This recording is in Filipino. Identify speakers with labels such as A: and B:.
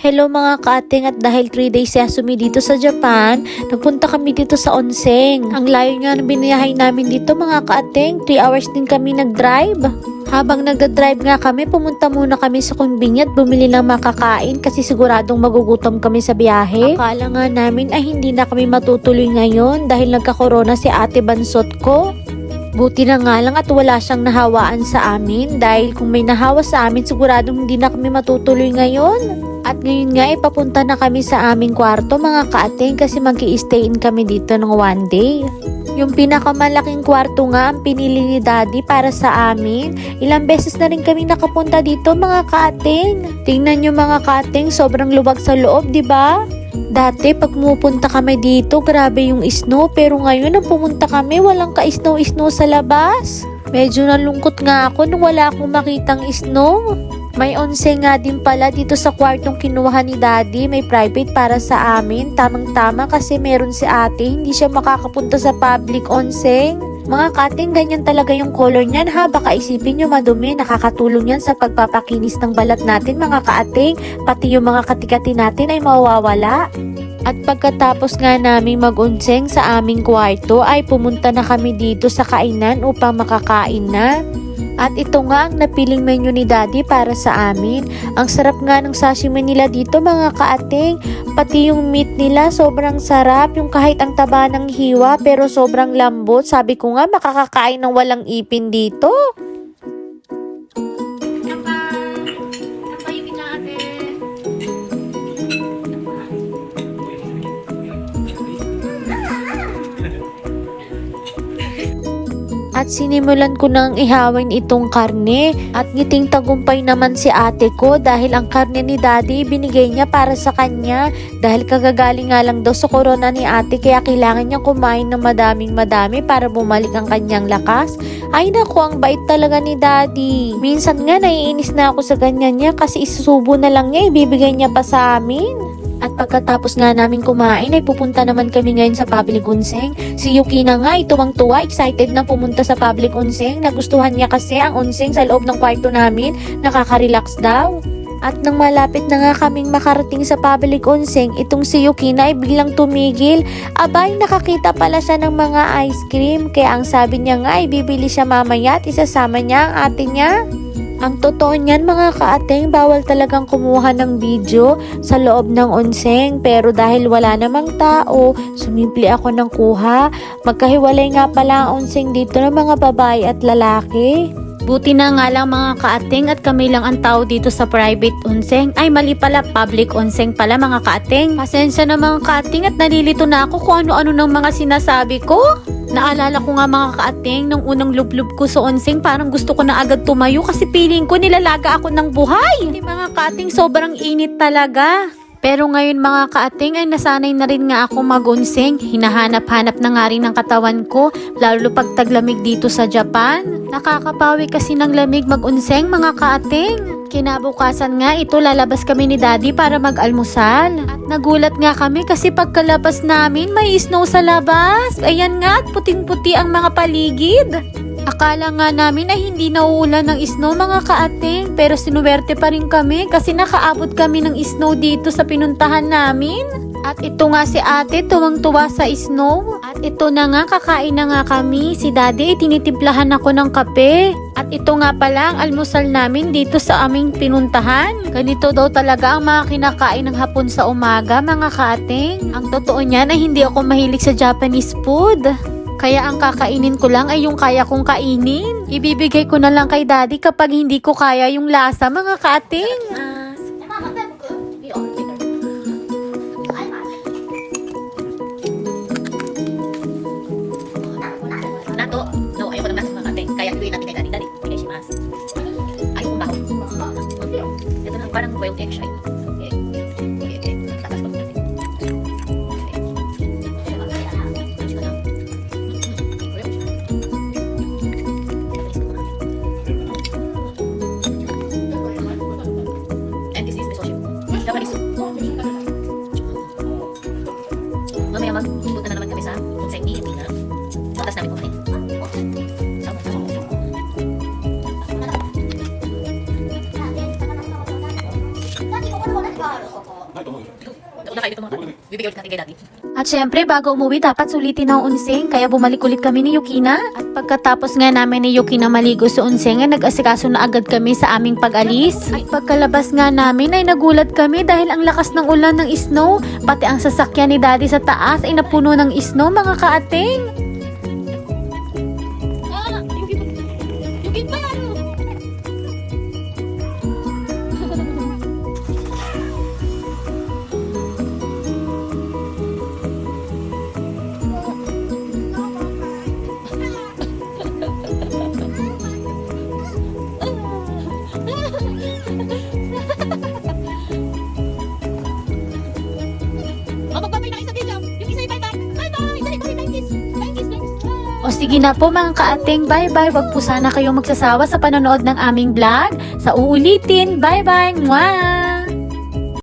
A: Hello mga kaating at dahil 3 days Yasumi dito sa Japan, nagpunta kami dito sa Onseng. Ang layo nga ng biniyahay namin dito mga kaating, 3 hours din kami nag-drive. Habang nagda-drive nga kami, pumunta muna kami sa at bumili ng makakain kasi siguradong magugutom kami sa biyahe. Akala nga namin ay hindi na kami matutuloy ngayon dahil nagka-corona si ate bansot ko. Buti na nga lang at wala siyang nahawaan sa amin dahil kung may nahawa sa amin siguradong hindi na kami matutuloy ngayon. At ngayon nga ipapunta na kami sa aming kwarto mga kaating kasi mag stay in kami dito ng one day. Yung pinakamalaking kwarto nga ang pinili ni daddy para sa amin. Ilang beses na rin kami nakapunta dito mga kaating. Tingnan nyo mga kaating, sobrang luwag sa loob, di ba? Dati pag pumupunta kami dito, grabe yung snow. Pero ngayon nang pumunta kami, walang ka-snow-snow sa labas. Medyo nalungkot nga ako nung wala akong makitang snow. May onse nga din pala dito sa kwartong kinuha ni daddy. May private para sa amin. Tamang-tama kasi meron si ate. Hindi siya makakapunta sa public onseng. Mga kating, ganyan talaga yung color niyan ha. Baka isipin nyo madumi. Nakakatulong yan sa pagpapakinis ng balat natin mga kaating. Pati yung mga katikati natin ay mawawala. At pagkatapos nga namin mag-unseng sa aming kwarto ay pumunta na kami dito sa kainan upang makakain na. At ito nga ang napiling menu ni Daddy para sa amin. Ang sarap nga ng sashimi nila dito mga kaating. Pati yung meat nila sobrang sarap. Yung kahit ang taba ng hiwa pero sobrang lambot. Sabi ko nga makakakain ng walang ipin dito. At sinimulan ko nang ihawin itong karne at ngiting tagumpay naman si ate ko dahil ang karne ni daddy binigay niya para sa kanya dahil kagagaling nga lang daw sa corona ni ate kaya kailangan niya kumain ng madaming madami para bumalik ang kanyang lakas. Ay naku, ang bait talaga ni daddy. Minsan nga naiinis na ako sa ganyan niya kasi isusubo na lang niya ibibigay niya pa sa amin. At pagkatapos nga namin kumain ay pupunta naman kami ngayon sa public unseng. Si Yuki na nga ay tuwang-tuwa, excited na pumunta sa public unseng. Nagustuhan niya kasi ang unseng sa loob ng kwarto namin, nakaka-relax daw. At nang malapit na nga kaming makarating sa public unseng, itong si Yuki na ay biglang tumigil. Abay, nakakita pala siya ng mga ice cream. Kaya ang sabi niya nga ay bibili siya mamaya at isasama niya ang ate niya. Ang totoo niyan mga kaateng, bawal talagang kumuha ng video sa loob ng onseng. Pero dahil wala namang tao, sumimple ako ng kuha. Magkahiwalay nga pala ang onseng dito ng mga babae at lalaki. Buti na nga lang mga kaating at kami lang ang tao dito sa private onseng. Ay mali pala, public onseng pala mga kaating. Pasensya na mga kaating at nalilito na ako kung ano-ano ng mga sinasabi ko. Naalala ko nga mga kaating nung unang lublub ko sa onseng parang gusto ko na agad tumayo kasi feeling ko nilalaga ako ng buhay. Hindi mga kaating sobrang init talaga. Pero ngayon mga kaating ay nasanay na rin nga ako mag-onseng. Hinahanap-hanap na nga rin ng katawan ko, lalo pag taglamig dito sa Japan. Nakakapawi kasi ng lamig mag-onseng mga kaating. Kinabukasan nga ito lalabas kami ni daddy para mag-almusal. At nagulat nga kami kasi pagkalabas namin may snow sa labas. Ayan nga at puting-puti ang mga paligid. Akala nga namin ay hindi nauulan ng snow mga kaating pero sinuwerte pa rin kami kasi nakaabot kami ng snow dito sa pinuntahan namin. At ito nga si ate tuwang-tuwa sa snow. At ito na nga kakain na nga kami. Si daddy tinitimplahan ako ng kape. At ito nga pala ang almusal namin dito sa aming pinuntahan. Ganito daw talaga ang mga kinakain ng hapon sa umaga mga kaating. Ang totoo niyan ay hindi ako mahilig sa Japanese food. Kaya ang kakainin ko lang ay yung kaya kong kainin. Ibibigay ko na lang kay daddy kapag hindi ko kaya yung lasa mga kaating.
B: Nato, no, ayoko ng Bibigay ulit natin kay daddy.
C: At syempre, bago umuwi, dapat sulitin ang unsing. Kaya bumalik ulit kami ni Yukina. At pagkatapos nga namin ni Yukina maligo sa unsing, ay nag-asikaso na agad kami sa aming pag-alis. At pagkalabas nga namin ay nagulat kami dahil ang lakas ng ulan ng snow. Pati ang sasakyan ni Daddy sa taas ay napuno ng snow, mga kaating. O sige na po mga kaating, bye-bye. Wag po sana kayong magsasawa sa panonood ng aming vlog. Sa uulitin, bye-bye. Mwah!